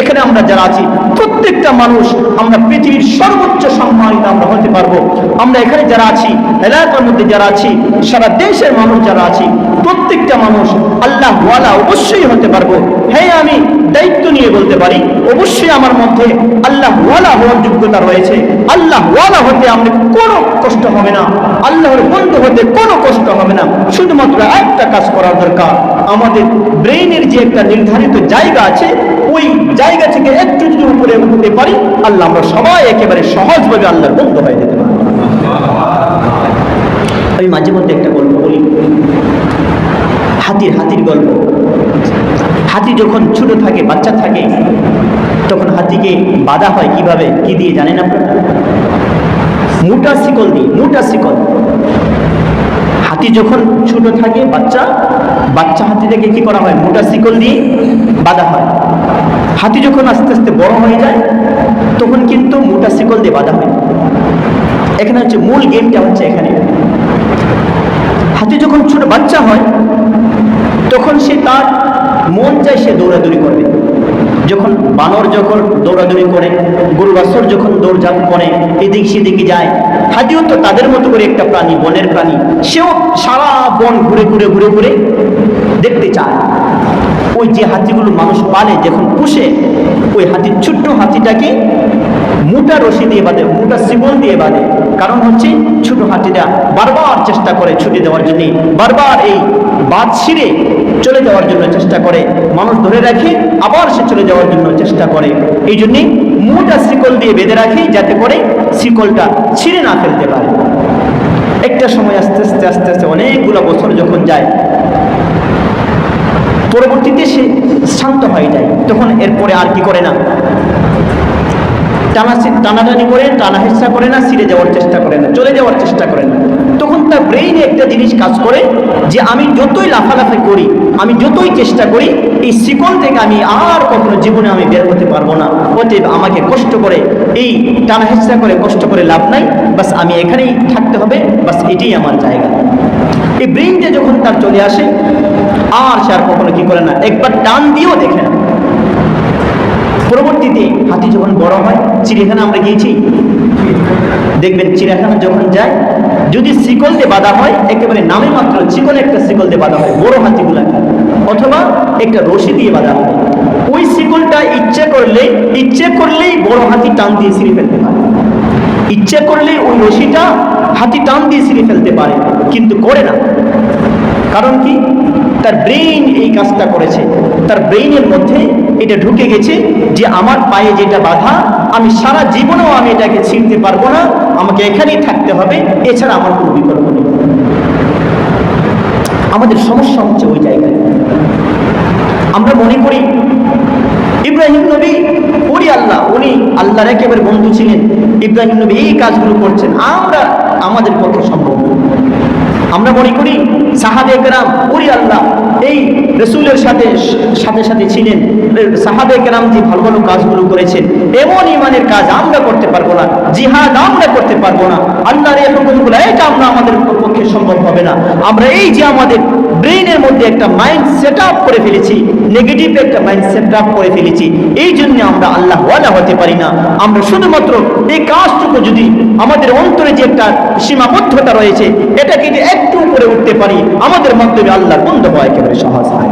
এখানে আমরা যারা আছি, প্রত্যেকটা মানুষ আমরা পৃথিবীর সর্বোচ্চ সম্মানিত আমরা হতে পারব। আমরা এখানে যারা আছি, এলাকার মধ্যে যারা আছি, সারা দেশের মানুষ যারা আছি, প্রত্যেকটা মানুষ আল্লাহ ওয়ালা অবশ্যই হতে পারব। হ্যাঁ আমি দায়িত্ব নিয়ে বলতে পারি, অবশ্যই আমার মধ্যে আল্লাহ ওয়ালা হওয়ার যোগ্যতা রয়েছে। আল্লাহ ওয়ালা হতে আমাদের কোনো কষ্ট হবে না। আল্লাহর বন্ধু হতে কোনো কষ্ট হবে না। শুধুমাত্র একটা কাজ করার দরকার। আমাদের ব্রেইনের যে একটা নির্ধারিত জায়গা আছে ওই জায়গা থেকে একটু যদি উপরে উঠতে পারি, আল্লাহ আমরা সবাই একেবারে সহজভাবে আল্লাহর বন্ধু হয়ে যেতে পারি আমি মাঝে মধ্যে একটা গল্প বলি। হাতির হাতির গল্প। হাতি যখন ছোট থাকে, বাচ্চা থাকে, তখন হাতিকে বাধা হয় কীভাবে, কি দিয়ে জানেন আপনারা মোটা শিকল দিয়ে, মোটা শিকল। হাতি যখন ছোট থাকে, বাচ্চা বাচ্চা হাতিটাকে কি করা হয়? মোটা শিকল দিয়ে বাঁধা হয়। হাতি যখন আস্তে আস্তে বড় হয়ে যায়, তখন কিন্তু মোটা শিকল দিয়ে বাঁধা হয়। এখানে হচ্ছে মূল গেমটা হচ্ছে এখানে। হাতি যখন ছোট বাচ্চা হয়, তখন সে তার মন চায় সে দৌড়াদৌড়ি করবে। যখন বানর যখন দৌড়াদৌড়ি করে গরু বাসর যখন দৌড়ঝাঁপ করে, এদিক সেদিকে যায়, হাতিও তো তাদের মতো করে একটা প্রাণী, বনের প্রাণী। সেও সারা বন ঘুরে ঘুরে ঘুরে ঘুরে দেখতে চায়। ওই যে হাতিগুলো মানুষ পালে, যখন পুষে, ওই হাতির ছোট্ট হাতিটাকে মোটা রশি দিয়ে বাঁধে, মোটা শিবল দিয়ে বাঁধে। কারণ হচ্ছে, ছোট হাতিটা বারবার চেষ্টা করে ছুটি দেওয়ার জন্য, বারবার এই বাদ ছিঁড়ে চলে যাওয়ার জন্য চেষ্টা করে। মানুষ ধরে রাখে, আবার সে চলে যাওয়ার জন্য চেষ্টা করে। এই জন্যে মোটা শিকল দিয়ে বেঁধে রাখে, যাতে করে শিকলটা ছিঁড়ে না ফেলতে পারে। একটা সময় আস্তে আস্তে আস্তে আস্তে অনেকগুলো বছর যখন যায় পরবর্তীতে সে শান্ত হয়ে যায় তখন এরপরে আর কি করে না? টানা টানাটানি করে, টানা হেঁচা করে না, ছিঁড়ে যাওয়ার চেষ্টা করে না, চলে যাওয়ার চেষ্টা করে না। তখন তার ব্রেইনে একটা জিনিস কাজ করে যে আমি যতই লাফালাফি করি, আমি যতই চেষ্টা করি, এই শিকল থেকে আমি আর কখনো জীবনে আমি বের হতে পারব না। অতএব আমাকে কষ্ট করে, এই টানা হেঁচা করে কষ্ট করে লাভ নাই। বাস আমি এখানেই থাকতে হবে, বাস এটাই আমার জায়গা। এই ব্রেইনটা যখন তার চলে আসে আর সে আর কখনো কি করে না? একবার টান দিয়েও দেখে না পরবর্তীতে হাতি যখন বড় হয়, চিড়িয়াখানা আমরা গিয়েছি। দেখবেন চিড়িয়াখানা যখন যায়, যদি শিকল দিয়ে বাঁধা হয়, একেবারে নামে মাত্র চিকন একটা শিকল দিয়ে বাঁধা হয়, বড় হাতিগুলাকে। অথবা একটা রশি দিয়ে বাঁধা হয়। ওই শিকলটা ইচ্ছে করলে, ইচ্ছে করলেই বড় হাতি টান দিয়ে ছিঁড়ে ফেলতে পারে। ইচ্ছে করলে ওই রশিটা হাতি টান দিয়ে ছিঁড়ে ফেলতে পারে, কিন্তু করে না। কারণ কি? তার ব্রেইন এই কাজটা করেছে। তার ব্রেইনের মধ্যে এটা ঢুকে গেছে যে আমার পায়ে যেটা বাধা, আমি সারা জীবনেও আমি এটাকে ছিঁড়তে পারব না, আমাকে এখানেই থাকতে হবে, এছাড়া আমার কোনো বিকল্প নেই। আমাদের সমস্যা হচ্ছে ওই জায়গায়। আমরা মনে করি, ইব্রাহিম নবী ওরি আল্লাহ, উনি আল্লাহর একেবারে বন্ধু ছিলেন। ইব্রাহিম নবী এই কাজগুলো করছেন। আমরা, আমাদের পক্ষে সম্ভব। আমরা মনে করি সাহাবে কেরাম, ওরি আল্লাহ, এই রসুলের সাথে সাথে সাথে ছিলেন। সাহাবে কেরাম যে ভালো ভালো কাজগুলো করেছেন, এমন ইমানের কাজ আমরা করতে পারব না, জিহাদ আমরা করতে পারব না। আল্লাহর এই এটা আমরা আমাদের পক্ষে সম্ভব হবে না। আমরা এই যে আমাদের ব্রেইনের মধ্যে একটা মাইন্ড সেট আপ করে ফেলেছি, নেগেটিভ একটা মাইন্ড সেট আপ করে ফেলেছি। এই জন্য আমরা আল্লাহ ওয়ালা হতে পারি না। আমরা শুধুমাত্র এই কাজটুকু যদি আমাদের অন্তরে যে একটা সীমাবদ্ধতা রয়েছে এটাকে যদি একটু উপরে উঠতে পারি। আমাদের মাধ্যমে আল্লাহর বন্ধ হওয়া একেবারে সহজ হয়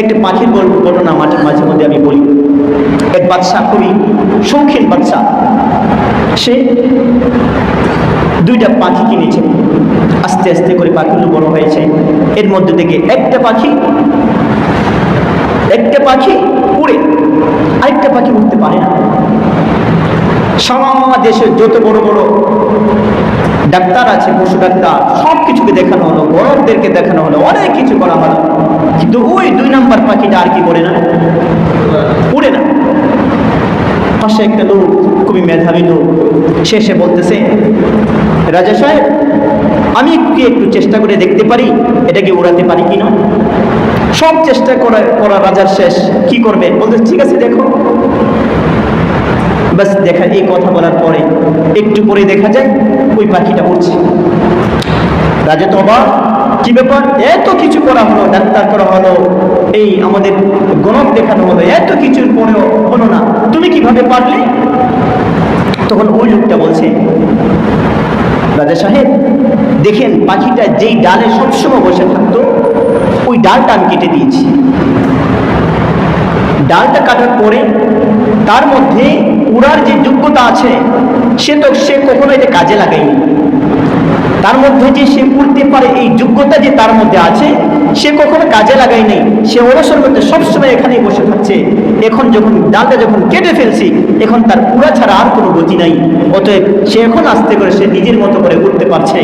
একটা পাখির গল্প ঘটনা মাঝে মাঝে মধ্যে আমি বলি। এক বাচ্চা খুবই শৌখিন বাচ্চা সে দুইটা পাখি কিনেছে। আস্তে আস্তে করে পাখিগুলো বড় হয়েছে। এর মধ্যে থেকে একটা পাখি একটা পাখি উড়ে, আরেকটা পাখি উঠতে পারে না। সারা দেশের যত বড় বড় ডাক্তার আছে, পশু ডাক্তার, সব কিছুকে দেখানো হলো বড়দেরকে দেখানো হলো, অনেক কিছু করা হলো। কিন্তু ওই দুই নাম্বার পাখিটা আর কি করে না? উড়ে না। পাশে একটা লোক, খুবই মেধাবী লোক, সে এসে বলতেছে, রাজা সাহেব আমি কি একটু চেষ্টা করে দেখতে পারি এটাকে উড়াতে পারি কি না? সব চেষ্টা করা করা রাজার শেষ। কি করবে? বলতে, ঠিক আছে, দেখো। বাস দেখা, এই কথা বলার পরে একটু পরে দেখা যায়, ওই পাখিটা উড়ছে। রাজা তো অবাক। কি ব্যাপার? এত কিছু করা হলো, ডাক্তার করা হলো, এই আমাদের গণক দেখানো হলো, এত কিছুর পরেও হলো না। তুমি কীভাবে পারলে? তখন ওই লোকটা বলছে, রাজা সাহেব দেখেন পাখিটা যেই ডালে সবসময় বসে থাকতো, ওই ডালটা আমি কেটে দিয়েছি। ডালটা কাটার পরে তার মধ্যে উড়ার যে যোগ্যতা আছে, সে তো সে কখনো এটা কাজে লাগায়নি। তার মধ্যে যে সে উড়তে পারে, এই যোগ্যতা যে তার মধ্যে আছে সে কখনো কাজে লাগাই নাই। সে অবসর করতে সবসময় এখানেই বসে থাকছে। এখন যখন ডালটা যখন কেটে ফেলছি, এখন তার পুরা ছাড়া আর কোনো গতি নাই। অতএব সে এখন আস্তে করে সে নিজের মতো করে উঠতে পারছে।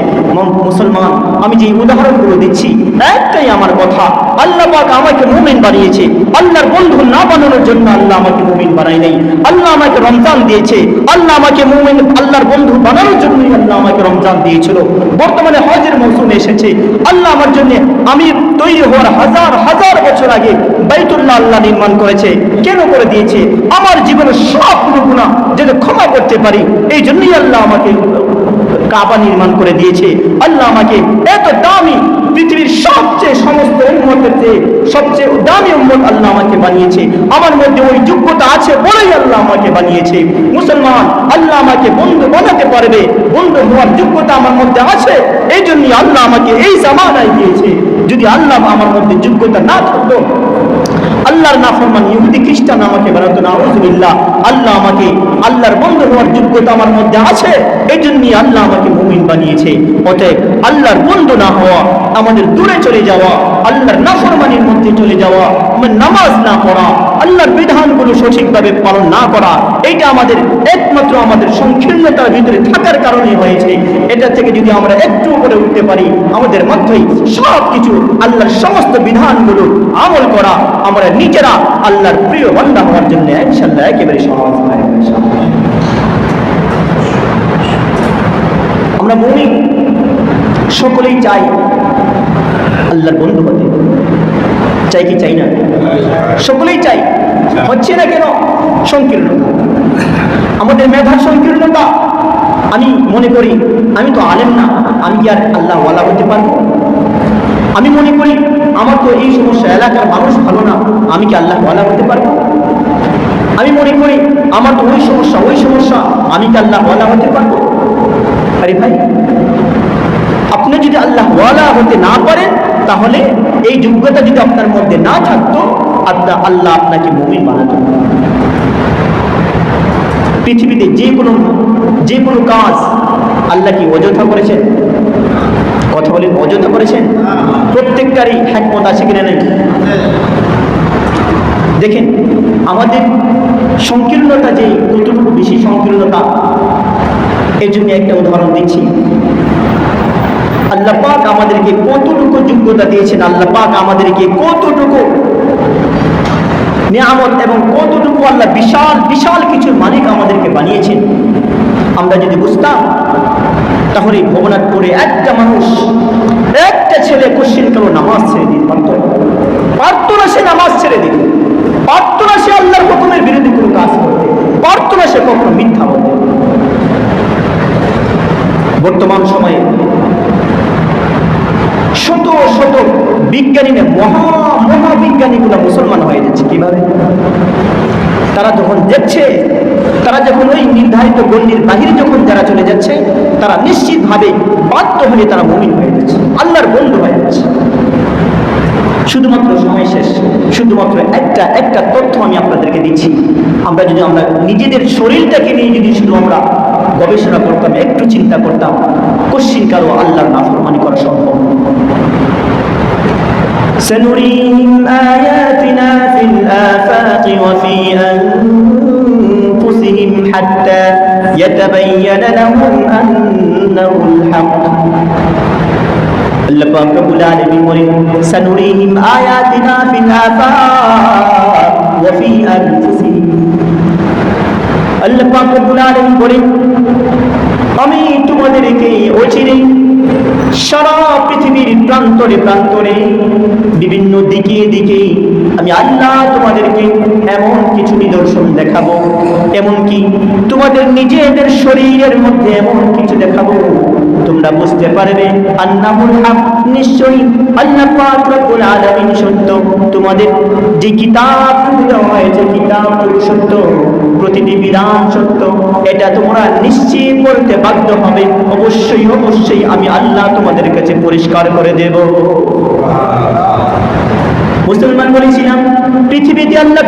মুসলমান, আমি যে উদাহরণগুলো দিচ্ছি, একটাই আমার কথা। আল্লাহ পাক আমাকে মুমিন বানিয়েছে। আল্লাহর বন্ধু না বানানোর জন্য আল্লাহ আমাকে মুমিন বানাই নাই। আল্লাহ আমাকে রমজান দিয়েছে। আল্লাহ আমাকে মুমিন, আল্লাহর বন্ধু বানানোর জন্যই আল্লাহ আমাকে রমজান দিয়েছিল। বর্তমানে হজের মৌসুম এসেছে। আল্লাহ আমার জন্য আমি তৈরি হওয়ার হাজার হাজার বছর আগে বাইতুল্লাহ আল্লাহ নির্মাণ করেছে। কেন করে দিয়েছে? আমার জীবনের সবগুলো গুণা যাতে ক্ষমা করতে পারি, এই জন্যই আল্লাহ আমাকে কাবা নির্মাণ করে দিয়েছে। আল্লাহ আমাকে এত দামি পৃথিবীর সবচেয়ে সমস্ত উন্মতের চেয়ে সবচেয়ে দামি উন্মত আল্লাহ আমাকে বানিয়েছে। আমার মধ্যে ওই যোগ্যতা আছে বলেই আল্লাহ আমাকে বানিয়েছে। মুসলমান, আল্লাহ আমাকে বন্ধু বানাতে পারবে। বন্ধু হওয়ার যোগ্যতা আমার মধ্যে আছে, এই জন্যই আল্লাহ আমাকে এই জামানায় দিয়েছে। যদি আল্লাহ আমার মধ্যে যোগ্যতা না থাকতো, আল্লাহর নাফরমান ইহুদি খ্রিস্টান আমাকে বেড়াতো না আলহামদুলিল্লাহ আল্লাহ আমাকে, আল্লাহর বন্ধু হওয়ার যোগ্যতা আমার মধ্যে আছে এই জন্যই আল্লাহ আমাকে মুমিন বানিয়েছে। অতএব আল্লাহর বন্ধু না হওয়া, আমাদের দূরে চলে যাওয়া, আল্লাহর না নাফরমানির মধ্যে চলে যাওয়া আমার নামাজ না পড়া আল্লাহর বিধানগুলো সঠিকভাবে পালন না করা এটা আমাদের একমাত্র আমাদের সংকীর্ণতার ভিতরে থাকার কারণে হয়েছে। এটা থেকে যদি আমরা একটু উপরে উঠতে পারি, আমাদের মধ্যেই সব কিছু আল্লাহর সমস্ত বিধানগুলো আমল করা আমরা নিজেরা আল্লাহর প্রিয় বান্দা হওয়ার জন্য ইনশাল্লাহ একেবারে হয় আমরা মনে সকলেই চাই আল্লাহর বন্ধু হতে চাই কি চাই না? সকলেই চাই। হচ্ছে না কেন? সংকীর্ণতা আমাদের মেধার সংকীর্ণতা, আমি মনে করি, আমি তো আলেম না, আমি কি আর আল্লাহ ওয়ালা হতে পারব? আমি মনে করি, আমার তো এই সমস্যা এলাকার মানুষ ভালো না, আমি কি আল্লাহ ওয়ালা হতে পারব? আমি মনে করি, আমার তো ওই সমস্যা ওই সমস্যা, আমি কি আল্লাহ ওয়ালা হতে পারব? আরে ভাই, আপনি যদি আল্লাহ ওয়ালা হতে না পারেন তাহলে এই যোগ্যতা যদি আপনার মধ্যে না থাকতো, আল্লাহ আল্লাহ আপনাকে মুমিন বানাতো। পৃথিবীতে যে কোনো যে কোনো কাজ আল্লাহ কি অযথা করেছেন? কথা বলেন, অযথা করেছেন? প্রত্যেকটারই হ্যাকমত আছে কিনা নেই? দেখেন, আমাদের সংকীর্ণতা যে, কতটুকু বেশি সংকীর্ণতা, এর জন্য একটা উদাহরণ দিচ্ছি। আল্লাহ পাক আমাদেরকে কতটুকু যোগ্যতা দিয়েছেন? আল্লাহ পাক আমাদেরকে কতটুকু নিয়ামত এবং কতটুকু আল্লাহ বিশাল বিশাল কিছুর মালিক আমাদেরকে বানিয়েছেন? আমরা যদি বুঝতাম, তাহলে এই ভবনাথপুরে একটা মানুষ, একটা ছেলে কোশ্চিন কেন নামাজ ছেড়ে দিতে পারত? পারত না সে নামাজ ছেড়ে দিতে পারত না সে আল্লাহর হুকুমের বিরোধী কোনো কাজ করতে পারত না সে কখনো মিথ্যা বলতে বর্তমান সময়ে শত শত বিজ্ঞানীরা মহা মহা বিজ্ঞানীগুলো মুসলমান হয়ে যাচ্ছে কীভাবে? তারা যখন দেখছে, তারা যখন ওই নির্ধারিত গণ্ডির বাহিরে যখন যারা চলে যাচ্ছে, তারা নিশ্চিতভাবে বাধ্য হয়ে তারা মমিন হয়ে যাচ্ছে আল্লাহর বন্ধু হয়ে যাচ্ছে শুধুমাত্র সময় শেষ, শুধুমাত্র একটা একটা তথ্য আমি আপনাদেরকে দিচ্ছি। আমরা যদি আমরা নিজেদের শরীরটাকে নিয়ে যদি শুধু আমরা গবেষণা করতাম একটু চিন্তা করতাম কোশ্চিন কারো আল্লাহর নাফরমানি করা সম্ভব سنريهم آياتنا في الآفاق وفي أنفسهم حتى يتبين لهم أنه الحق আল্লাহ পাক রব্বুল আলামিন বলেন সানুরিহিম আয়াতিনা ফিল আফাক ওয়া ফি আনফুসিহিম আল্লাহ পাক রব্বুল আলামিন বলেন আমি তোমাদেরকে অচিরেই সারা পৃথিবীর প্রান্তরে প্রান্তরে বিভিন্ন দিকে দিকে আমি আল্লাহ তোমাদেরকে এমন কিছু নিদর্শন দেখাবো। এমনকি তোমাদের নিজেদের শরীরের মধ্যে এমন কিছু দেখাবো। তোমরা বুঝতে পারবে আল্লাহুল হক নিশ্চয়ই আল্লাহ পাক রব্বুল আলামিন সত্য। তোমাদের যে কিতাব দেওয়া হয়েছে কিতাব সত্য। প্রতিটি বিধান সত্য, এটা তোমরা নিশ্চিত করতে বাধ্য হবে। অবশ্যই অবশ্যই আমি আল্লাহ তোমাদের কাছে পরিষ্কার করে দেব। মুসলমান বলেছিলাম, পৃথিবীতে আল্লাহ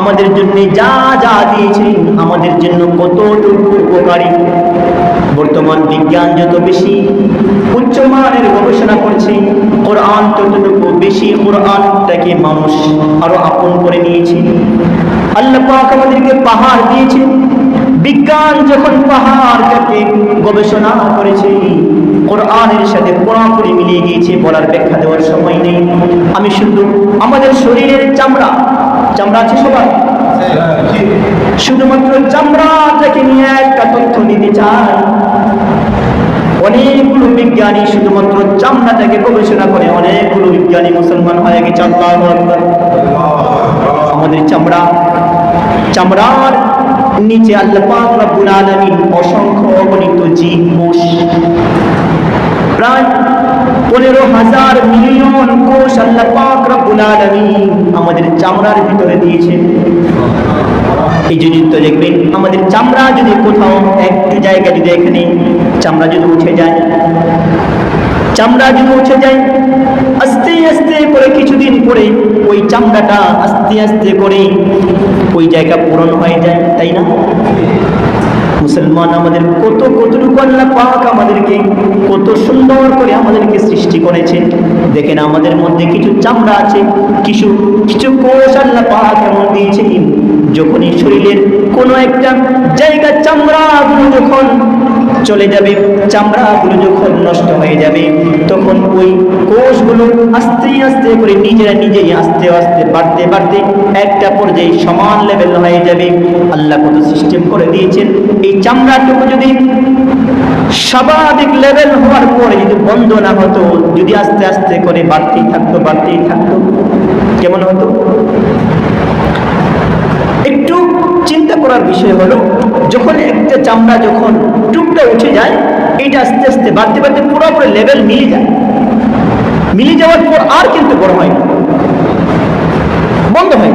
আমাদের জন্য যা যা দিয়েছেন, আমাদের জন্য কতটুকু উপকারী। বর্তমান বিজ্ঞান যত বেশি উচ্চমানের গবেষণা করছে কোরআন ততটুকু বেশি কোরআনটাকে মানুষ আরও আপন করে নিয়েছে। আল্লাহ পাক আমাদেরকে পাহাড় দিয়েছে। বিজ্ঞান যখন পাহাড়টাকে গবেষণা করেছে কোরআনের সাথে পুরোপুরি মিলিয়ে গিয়েছে বলার ব্যাখ্যা দেওয়ার সময় নেই। আমি শুধু আমাদের শরীরের চামড়া চামড়া আছে সবার? শুধুমাত্র চামড়াটাকে নিয়ে একটা তথ্য নিতে চাই। অনেকগুলো বিজ্ঞানী শুধুমাত্র চামড়াটাকে গবেষণা করে, অনেকগুলো বিজ্ঞানী মুসলমান হয়ে গেছে আমাদের চামড়া, চামড়ার নিচে আল্লাহ রব্বুল অসংখ্য অগণিত জীব কোষ প্রায় পনেরো হাজার মিলিয়ন কোষ আল্লাহ পাক রব্বুল আমাদের চামড়ার ভিতরে দিয়েছেন এই দেখবেন, আমাদের চামড়া যদি কোথাও একটু জায়গা যদি এখানে চামড়া যদি উঠে যায়, চামড়া যদি উঠে যায়, আস্তে আস্তে করে কিছুদিন পরে ওই চামড়াটা আস্তে আস্তে করে ওই জায়গা পূরণ হয়ে যায়, তাই না? মুসলমান আমাদের কত কতটুকু আল্লাহ পাক আমাদেরকে কত সুন্দর করে আমাদেরকে সৃষ্টি করেছে। দেখেন আমাদের মধ্যে কিছু চামড়া আছে, কিছু কিছু কোষ আল্লাহ পাক এমন দিয়েছে। যখনই শরীরের কোনো একটা জায়গা চামড়াগুলো যখন চলে যাবে, চামড়াগুলো যখন নষ্ট হয়ে যাবে, তখন ওই কোষগুলো আস্তে আস্তে করে নিজেরা নিজেই আস্তে আস্তে বাড়তে বাড়তে একটা পর্যায়ে সমান লেভেল হয়ে যাবে। আল্লাহ কত সিস্টেম করে দিয়েছেন। এই চামড়াটুকু যদি স্বাভাবিক লেভেল হওয়ার পরে যদি বন্ধ না হতো, যদি আস্তে আস্তে করে বাড়তেই থাকতো বাড়তেই থাকতো, কেমন হতো? একটু চিন্তা করার বিষয় হলো, যখন একটা চামড়া যখন টুকটা উঠে যায়, এটা আস্তে আস্তে বাড়তে বাড়তে পুরোপুরি লেভেল মিলে যায়। মিলে যাওয়ার পর আর কিন্তু বড় হয় বন্ধ হয়ে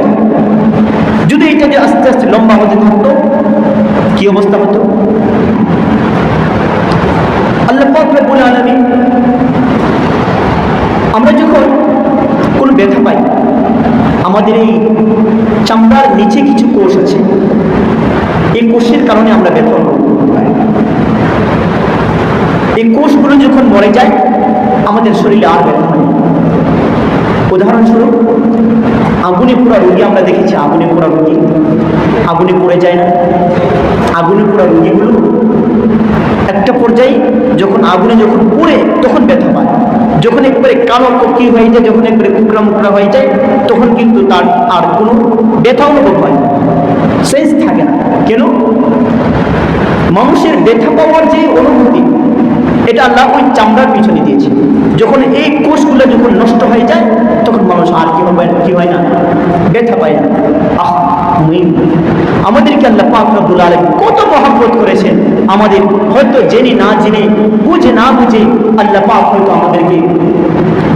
যদি এটা যে আস্তে আস্তে লম্বা হতে থাকতো, কি অবস্থা হতো? আমরা যখন কোনো ব্যথা পাই, আমাদের এই নিচে কিছু কোষ আছে। এই কোষের কারণে আমরা ব্যথা অনুভব পাই এই কোষগুলো যখন মরে যায়, আমাদের শরীরে আর ব্যথা হয়। উদাহরণস্বরূপ আগুনে পোড়া রোগী আমরা দেখেছি আগুনে পোড়া রোগী। আগুনে পড়ে যায় না। আগুনে পোড়া রোগীগুলো একটা পর্যায়ে যখন আগুনে যখন পুড়ে, তখন ব্যথা পায় যখন একবারে কালো কি হয়ে যায়, যখন একবারে কুকরা মুকরা হয়ে যায়, তখন কিন্তু তার আর কোনো ব্যথা অনুভব হয় সেন্স থাকে না। কেন? মানুষের ব্যথা পাওয়ার যে অনুভূতি, এটা আল্লাহ ওই চামড়ার পিছনে দিয়েছে। যখন এই কোষগুলো যখন নষ্ট হয়ে যায় তখন মানুষ আর কি হবে কি হয় না ব্যথা পায় না আহ মুই আমাদেরকে আল্লাহ পাক রব্বুল আলামিন কত মহব্বত করেছেন। আমাদের হয়তো জেনে না জেনে, বুঝে না বুঝে আল্লাহ পাক হয়তো আমাদেরকে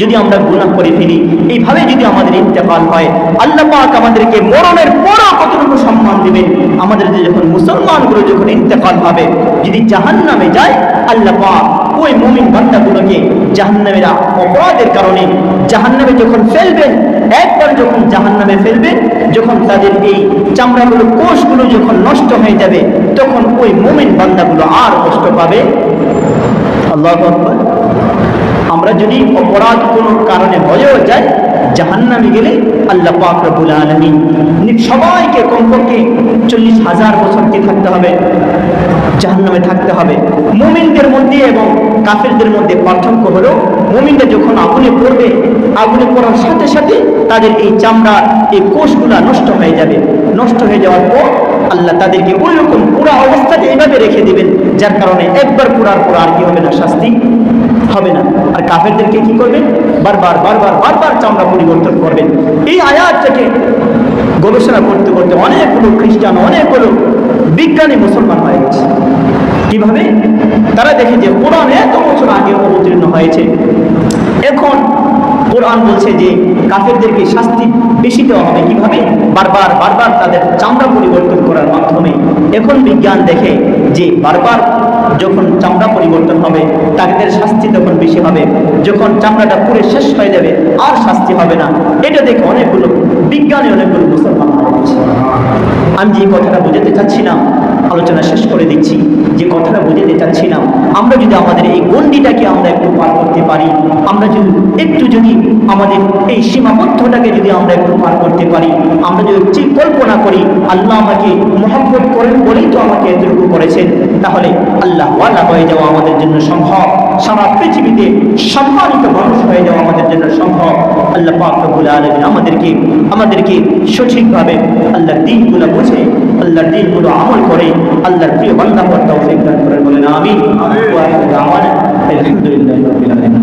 যদি আমরা গুনাহ করে ফেলি, এইভাবে যদি আমাদের ইন্তেকাল হয়, আল্লাহ পাক আমাদেরকে মরণের পরও কতটুকু সম্মান দিবেন? আমাদের যখন মুসলমানগুলো যখন ইন্তেকাল হবে, যদি জাহান্নামে যায়, আল্লাহ পাক ওই মুমিন বান্দাগুলোকে জাহান্নামেরা অপরাধের কারণে জাহান্নামে যখন ফেলবেন একবার যখন জাহান্নামে ফেলবে, যখন তাদের এই চামড়াগুলো, কোষগুলো যখন নষ্ট হয়ে যাবে, তখন ওই মুমিন বান্দাগুলো আর কষ্ট পাবে। আল্লাহ আমরা যদি অপরাধ কোনো কারণে হয়েও যাই, জাহান্নামে গেলে আল্লাহ পাক রব্বুল আলামিন নি- সবাইকে কমপক্ষে চল্লিশ হাজার বছর কি থাকতে হবে, জাহান্নামে থাকতে হবে। মুমিনদের মধ্যে এবং কাফেরদের মধ্যে পার্থক্য হলো, মুমিনরা যখন আগুনে পড়বে, আগুনে পড়ার সাথে সাথে তাদের এই চামড়া, এই কোষগুলা নষ্ট হয়ে যাবে। নষ্ট হয়ে যাওয়ার পর আল্লাহ তাদেরকে ওই রকম পুরা অবস্থাতে এইভাবে রেখে দিবেন, যার কারণে একবার পুরার পর আর কি হবে না, শাস্তি হবে না। আর কাফেরদেরকে কি করবেন? বারবার বারবার বারবার চামড়া পরিবর্তন করবেন। এই আয়াতটাকে গবেষণা করতে করতে অনেকগুলো খ্রিস্টান অনেকগুলো বিজ্ঞানী মুসলমান হয়ে গেছে। কীভাবে? তারা দেখে যে কোরআন এত বছর আগে অবতীর্ণ হয়েছে। এখন কোরআন বলছে যে কাফেরদেরকে শাস্তি বেশি দেওয়া হবে। কীভাবে? বারবার বারবার তাদের চামড়া পরিবর্তন করার মাধ্যমে। এখন বিজ্ঞান দেখে যে বারবার যখন চামড়া পরিবর্তন হবে, তাদের শাস্তি তখন বেশি হবে। যখন চামড়াটা পুরো শেষ হয়ে যাবে, আর শাস্তি হবে না। এটা দেখে অনেকগুলো বিজ্ঞানী, অনেকগুলো মুসলমান আমি যে কথাটা বোঝাতে চাচ্ছি না আলোচনা শেষ করে দিচ্ছি। যে কথাটা বোঝাতে চাচ্ছি না আমরা যদি আমাদের এই গণ্ডিটাকে আমরা একটু পার করতে পারি, আমরা যদি একটু যদি আমাদের এই সীমাবদ্ধটাকে যদি আমরা একটু পার করতে পারি, আমরা যদি কল্পনা করি, আল্লাহ আমাকে মহব্বত করেন বলেই তো আমাকে এতটুকু করেছেন, তাহলে আল্লাহ ওয়ালা হয়ে যাওয়া আমাদের জন্য সম্ভব। সারা পৃথিবীতে সম্মানিত মানুষ হয়ে যাওয়া আমাদের জন্য সম্ভব। আল্লাহ পাক রব্বুল আলামিন আমাদেরকে আমাদেরকে সঠিকভাবে আল্লাহর দিনগুলো বুঝে আল্লাহর দিনগুলো আমল করে আল্লাহর প্রিয় বান্দা পর তৌফিক দান করেন বলেন দাওয়ানা আলহামদুলিল্লাহি